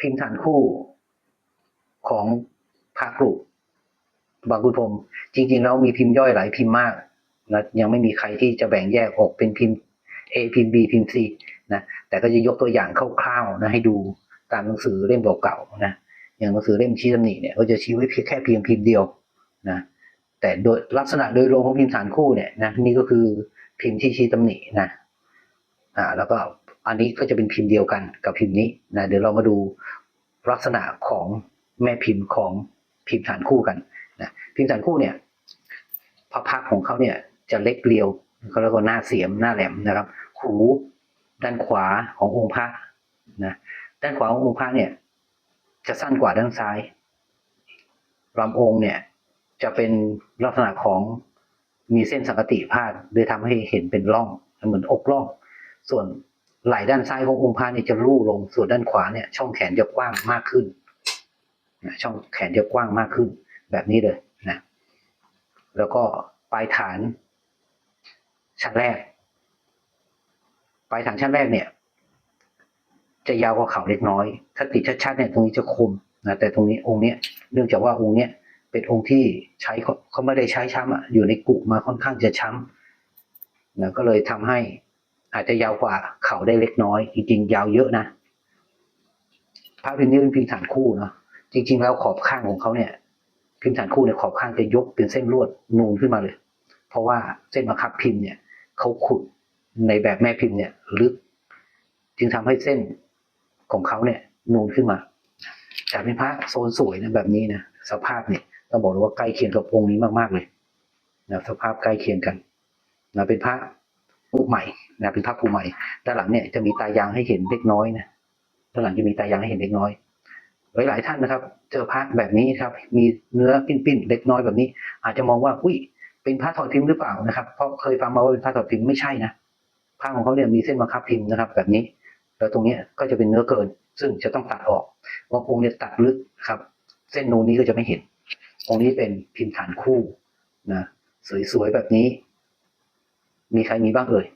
พิมพ์ฐานคู่ของพระกรุบางคุณพรมจริง ๆ แล้วมีพิมพ์ย่อยหลายพิมพ์มากนะยังไม่มีใครที่จะแบ่งแยกออกเป็นพิมพ์ A พิมพ์ B พิมพ์ C นะแต่ก็จะยกตัวอย่างคร่าวๆนะให้ดูตามหนังสือเล่มเก่าๆนะอย่างหนังสือเล่มชี้ตำหนิเนี่ยก็จะชี้ไว้เพียงแค่เพียงพิมพ์เดียวนะแต่โดยลักษณะโดยรวมของพิมพ์ฐานคู่เนี่ยนะนี่ก็คือพิมพ์ที่ชี้ตำหนินะอ่าแล้วก็ อันนี้ก็จะเป็นพิมพ์เดียวกันกับพิมพ์นี้นะเดี๋ยวเรามาดูลักษณะของแม่พิมพ์ของพิมพ์ฐานคู่กันนะพิมพ์ฐานคู่เนี่ยพระพักของเขาเนี่ยจะเล็กเรียวเขาเรียกว่าหน้าเสียมหน้าแหลมนะครับ หูด้านขวาขององค์พระนะด้านขวาขององค์พระเนี่ยจะสั้นกว่าด้านซ้ายลำองค์เนี่ยจะเป็นลักษณะของมีเส้นสังกติพาดโดยทำให้เห็นเป็นร่องเหมือนอกร่อง ส่วน ไหล่ด้านซ้ายขององค์พระเนี่ยจะลู่ลงส่วนด้านขวาเนี่ย ช่องแขนจะกว้างมากขึ้นนะช่องแขนจะกว้างมากขึ้น แบบนี้เลยนะ แล้วก็ปลายฐาน ชั้นแรก ปลายฐานชั้นแรกเนี่ย จะยาวกว่าเข่าเล็กน้อย ถ้าติดชัดๆเนี่ยตรงนี้จะคมนะแต่ตรงนี้องค์เนี้ยเนื่องจากว่าองค์เนี้ยเป็นองค์ที่ใช้เขาไม่ได้ใช้ช้ำอะอยู่ในกุมาค่อนข้างจะช้ำนะก็เลยทำให้ อาจจะยาวกว่าเขาได้เล็กน้อย จริงๆ ยาวเยอะนะพระพิมพ์นี้เป็นพิมพ์ฐานคู่เนาะจริง ๆ แล้วขอบข้างของเขาเนี่ย พิมพ์ฐานคู่เนี่ยขอบข้างจะยกเป็นเส้นลวดนูนขึ้นมาเลย เพราะว่าเส้นบังคับพิมพ์เนี่ยเขาขุดในแบบแม่พิมพ์เนี่ยลึก จึงทำให้เส้นของเขาเนี่ยนูนขึ้นมาแต่เป็นพระโซนสวยนะแบบนี้นะสภาพเนี่ยต้องบอกเลยว่าใกล้เคียงกับองค์นี้มากๆเลยนะสภาพใกล้เคียงกันนะเป็นพระภูใหม่ นะเป็นพระภูใหม่ด้านหลังเนี่ยจะมีตายางให้เห็นเล็กน้อยนะด้านหลังจะมีตายางให้เห็นเล็กน้อยหลายหลายท่านนะครับ เจอพระแบบนี้ครับ มีเนื้อปิ้นๆเล็กน้อยแบบนี้ อาจจะมองว่าอุ้ยเป็นพระถอดพิมพ์หรือเปล่านะครับเพราะเคยฟังมาว่าเป็นพระถอดพิมพ์ไม่ใช่นะผ้าของเขาเนี่ยมีเส้นบังคับพิมพ์นะครับ แบบนี้ แล้วตรงนี้ก็จะเป็นเนื้อเกิน ซึ่งจะต้องตัดออกบางองค์เนี่ยตัดลึกครับ เส้นนูนนี้ก็จะไม่เห็นองค์นี้เป็นพิมพ์ฐานคู่นะสวยๆแบบนี้ มีใครมีบ้างเอ่ย